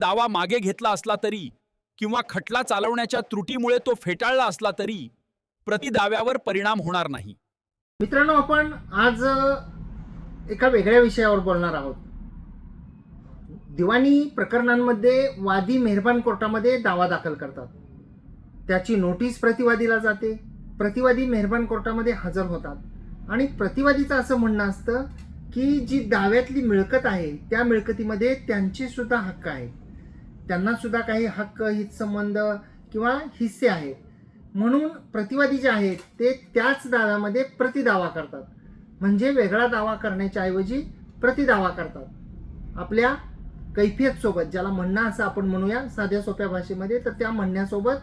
दावा मागे घेतला असला तरी किंवा खटला चालवण्याच्या त्रुटीमुळे तो फेटाळला असला तरी प्रतिदाव्यावर परिणाम होणार नाही. मित्रांनो आपण आज एका वेगळ्या विषयावर बोलणार आहोत. दिवाणी प्रकरणांमध्ये वादी मेहरबान कोर्टामध्ये दावा दाखल करतात. त्याची नोटीस प्रतिवादीला जाते. प्रतिवादी मेहरबान कोर्टामध्ये हजर होतात. आणि प्रतिवादीचं असं म्हणणं असतं की जी दाव्यातली मिळकत आहे त्या मिळकतीमध्ये त्यांचे सुद्धा हक्क आहेत. त्यांना सुद्धा काही हक्क हितसंबंध किंवा हिस्से आहेत. म्हणून प्रतिवादी जे आहेत ते त्याच दाव्यामध्ये प्रतिदावा करतात. म्हणजे वेगळा दावा करण्याच्या ऐवजी प्रतिदावा करतात. आपल्या कैफियतसोबत ज्याला म्हणणं असं आपण म्हणूया साध्या सोप्या भाषेमध्ये तर त्या म्हणण्यासोबत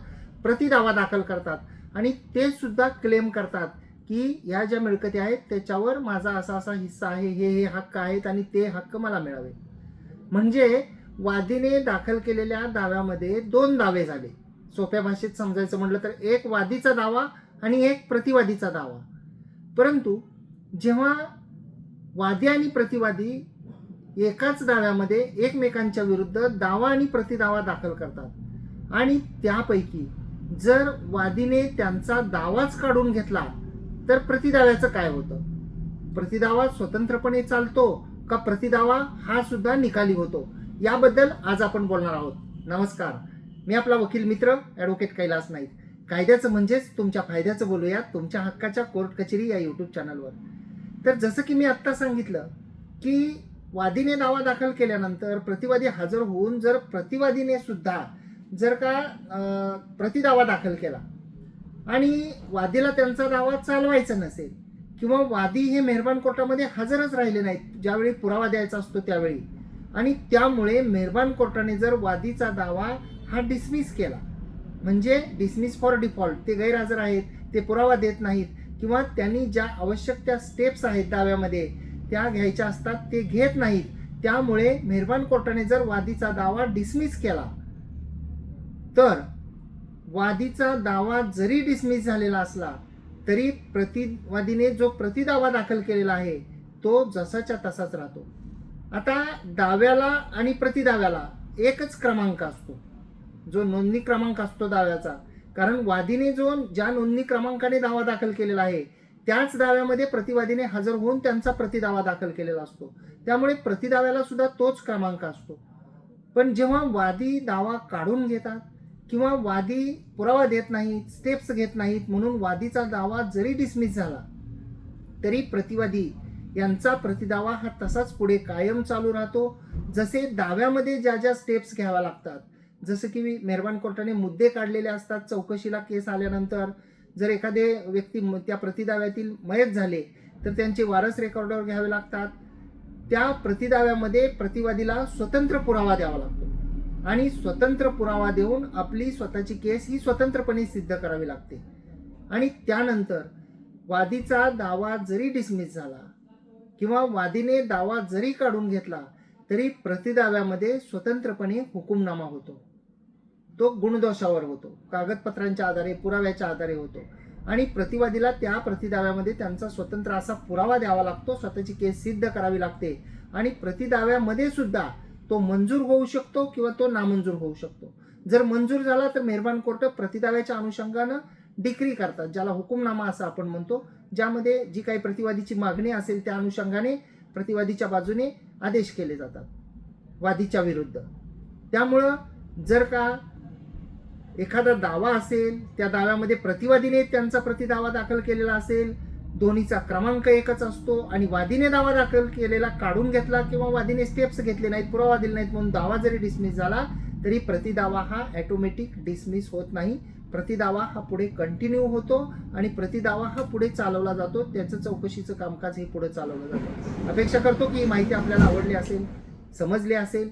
प्रतिदावा दाखल करतात. आणि ते सुद्धा क्लेम करतात की या ज्या मिळकती आहेत त्याच्यावर माझा असा असा हिस्सा आहे हे हे हक्क आहेत आणि ते हक्क मला मिळावे. म्हणजे वादीने दाखल केलेल्या दाव्यामध्ये दोन दावे झाले. सोप्या भाषेत समजायचं म्हटलं तर एक वादीचा दावा आणि एक प्रतिवादीचा दावा. परंतु जेव्हा वादी आणि प्रतिवादी एकाच दाव्यामध्ये एकमेकांच्या विरुद्ध दावा आणि प्रतिदावा दाखल करतात आणि त्यापैकी जर वादीने त्यांचा दावाच काढून घेतला तर प्रतिदाव्याचं काय होतं? प्रतिदावा स्वतंत्रपणे चालतो का प्रतिदावा हा सुद्धा निकाली होतो? याबद्दल आज आपण बोलणार आहोत. नमस्कार. मी आपला वकील मित्र ॲडव्होकेट कैलास नाईक. कायद्याचं म्हणजेच तुमच्या फायद्याचं बोलूया तुमच्या हक्काच्या कोर्ट कचेरी या यूट्यूब चॅनलवर तर जसं की मी आत्ता सांगितलं की वादीने दावा दाखल केल्यानंतर प्रतिवादी हजर होऊन जर प्रतिवादीने सुद्धा जर का प्रतिदावा दाखल केला आणि वादीला त्यांचा दावा चालवायचा नसेल किंवा वादी हे मेहरबान कोर्टामध्ये हजरच राहिले नाहीत ज्यावेळी पुरावा द्यायचा असतो त्यावेळी आणि त्यामुळे मेहरबान कोर्टाने जर वादीचा दावा हा डिसमिस केला म्हणजे डिसमिस फॉर डिफॉल्ट ते गैरहजर आहेत ते पुरावा देत नाहीत किंवा त्यांनी ज्या आवश्यक त्या स्टेप्स आहेत दाव्यामध्ये त्या घ्यायच्या असतात ते घेत नाहीत त्यामुळे मेहरबान कोर्टाने जर वादीचा दावा डिसमिस केला तर वादीचा दावा जरी डिसमिस झालेला असला तरी प्रतिवादीने जो प्रतिदावा दाखल केलेला आहे तो जसाच्या तसाच राहतो. आता दाव्याला आणि प्रतिदाव्याला एकच क्रमांक असतो. जो नोंदणी क्रमांक असतो दाव्याचा कारण वादीने जो ज्या नोंदणी क्रमांकाने दावा दाखल केलेला आहे त्याच दाव्यामध्ये प्रतिवादीने हजर होऊन त्यांचा प्रतिदावा दाखल केलेला असतो. त्यामुळे प्रतिदाव्याला सुद्धा तोच क्रमांक असतो. पण जेव्हा वादी दावा काढून घेतात किंवा वादी पुरावा देत नाहीत स्टेप्स घेत नाहीत म्हणून वादीचा दावा जरी डिसमिस झाला तरी प्रतिवादी यांचा प्रतिदावा हा तसाच पुढे कायम चालू राहतो. जसे दाव्यामध्ये ज्या ज्या स्टेप्स घ्याव्या लागतात. जसं की मेहरबान कोर्टाने मुद्दे काढलेले असतात चौकशीला केस आल्यानंतर. जर एखादे व्यक्ती म- त्या प्रतिदाव्यातील मयत झाले तर त्यांचे वारस रेकॉर्डवर घ्यावे लागतात. त्या प्रतिदाव्यामध्ये प्रतिवादीला स्वतंत्र पुरावा द्यावा लागतो. आणि स्वतंत्र पुरावा देऊन आपली स्वतःची केस ही स्वतंत्रपणे सिद्ध करावी लागते. आणि त्यानंतर वादीचा दावा जरी डिसमिस झाला किंवा वादीने दावा जरी काढून घेतला तरी प्रतिदाव्यामध्ये स्वतंत्रपणे हुकुमनामा होतो. तो गुणदोषावर होतो. कागदपत्रांच्या आधारे पुराव्याच्या आधारे होतो. आणि प्रतिवादीला त्या प्रतिदाव्यामध्ये त्यांचा स्वतंत्र असा पुरावा द्यावा लागतो. स्वतःची केस सिद्ध करावी लागते. आणि प्रतिदाव्यामध्ये सुद्धा तो मंजूर होऊ शकतो किंवा तो नामंजूर होऊ शकतो. जर मंजूर झाला तर मेहरबान कोर्ट प्रतिदाव्याच्या अनुषंगानं डिक्री करतात ज्याला हुकुमनामा असं आपण म्हणतो ज्यामध्ये जी काही प्रतिवादीची मागणी असेल त्या अनुषंगाने प्रतिवादीच्या बाजूने आदेश केले जातात वादीच्या विरुद्ध. त्यामुळं जर का एखादा दावा असेल त्या दाव्यामध्ये प्रतिवादीने त्यांचा प्रतिदावा दाखल केलेला असेल दोन्हीचा क्रमांक एकच असतो आणि वादीने दावा दाखल केलेला काढून घेतला किंवा वादीने स्टेप्स घेतले नाहीत पुरावा दिले नाहीत म्हणून दावा जरी डिसमिस झाला तरी प्रतिदावा हा ॲटोमॅटिक डिसमिस होत नाही. प्रतिदावा हा पुढे कंटिन्यू होतो आणि प्रतिदावा हा पुढे चालवला जातो. त्याचं चौकशीचं कामकाज हे पुढे चालवलं जातं. अपेक्षा करतो की ही माहिती आपल्याला आवडली असेल समजली असेल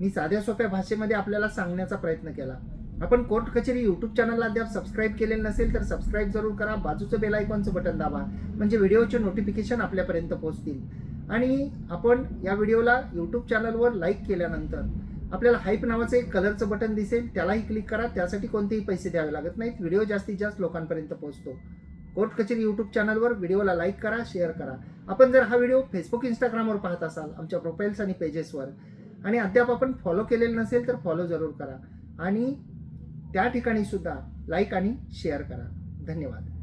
मी साध्या सोप्या भाषेमध्ये आपल्याला सांगण्याचा प्रयत्न केला. आपण कोर्ट कचेरी यूट्यूब चॅनलला अद्याप सबस्क्राईब केलेलं नसेल तर सबस्क्राईब जरूर करा. बाजूचं बेल आयकॉनचं बटन दाबा. म्हणजे व्हिडिओचे नोटिफिकेशन आपल्यापर्यंत पोहोचतील. आणि आपण या व्हिडिओला यूट्यूब चॅनलवर लाईक केल्यानंतर आपल्याला हाईप नावाचं एक कलरचं बटन दिसेल त्यालाही क्लिक करा. त्यासाठी कोणतेही पैसे द्यावे लागत नाहीत. व्हिडिओ जास्तीत जास्त लोकांपर्यंत पोहोचतो. कोर्ट कचेरी यूट्यूब चॅनलवर व्हिडिओला लाईक करा शेअर करा. आपण जर हा व्हिडिओ फेसबुक इंस्टाग्रामवर पाहत असाल आमच्या प्रोफाईल्स आणि पेजेसवर आणि अद्याप आपण फॉलो केलेलं नसेल तर फॉलो जरूर करा. आणि त्या ठिकाणी सुद्धा लाईक आणि शेअर करा. धन्यवाद.